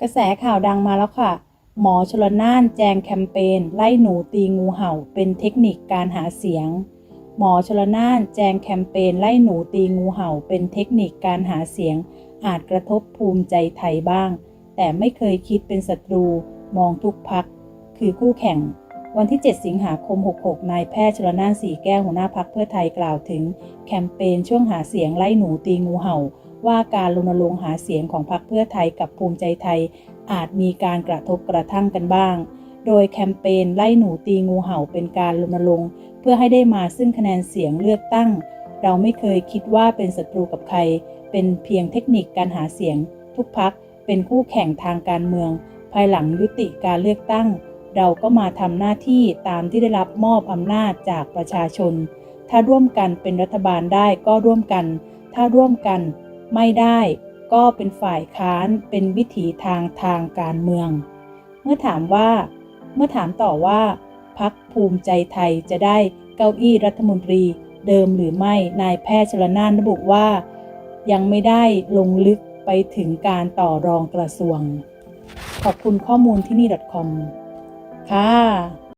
กระแสข่าวดังมาแล้วค่ะ หมอชลน่านแจงแคมเปญไล่หนูตีงูเห่าเป็นเทคนิคการหาเสียง หมอชลน่านแจงแคมเปญไล่หนูตีงูเห่าเป็นเทคนิคการหาเสียง อาจกระทบภูมิใจไทยบ้าง แต่ไม่เคยคิดเป็นศัตรูมองทุกพัก คือคู่แข่ง วันที่ 7 สิงหาคม 66 นายแพทย์ชลน่านสีแก้วหัวหน้าพักเพื่อไทยกล่าวถึง แคมเปญช่วงหาเสียงไล่หนูตีงูเห่า ว่าการรณรงค์หาเสียงของพรรคเพื่อไทยกับภูมิใจไทย อาจมีการกระทบกระทั่งกันบ้าง โดยแคมเปญไล่หนูตีงูเห่าเป็นการรณรงค์เพื่อให้ได้มาซึ่งคะแนนเสียงเลือกตั้ง เราไม่เคยคิดว่าเป็นศัตรูกับใคร เป็นเพียงเทคนิคการหาเสียง ทุกพักเป็นคู่แข่งทางการเมือง ภายหลังยุติการเลือกตั้ง เราก็มาทำหน้าที่ตามที่ได้รับมอบอำนาจจากประชาชน ถ้าร่วมกันเป็นรัฐบาลได้ก็ร่วมกัน ถ้าร่วมกัน ไม่ได้ก็เป็นฝ่ายค้านเป็นวิถีทางทางการเมือง เมื่อถามว่าเมื่อถามต่อว่าพักภูมิใจไทยจะได้เก้าอี้รัฐมนตรีเดิมหรือไม่นายแพทย์ชลนานระบุว่า ยังไม่ได้ลงลึกไปถึงการต่อรองกระทรวง ขอบคุณข้อมูลที่นี่ .com ค่ะ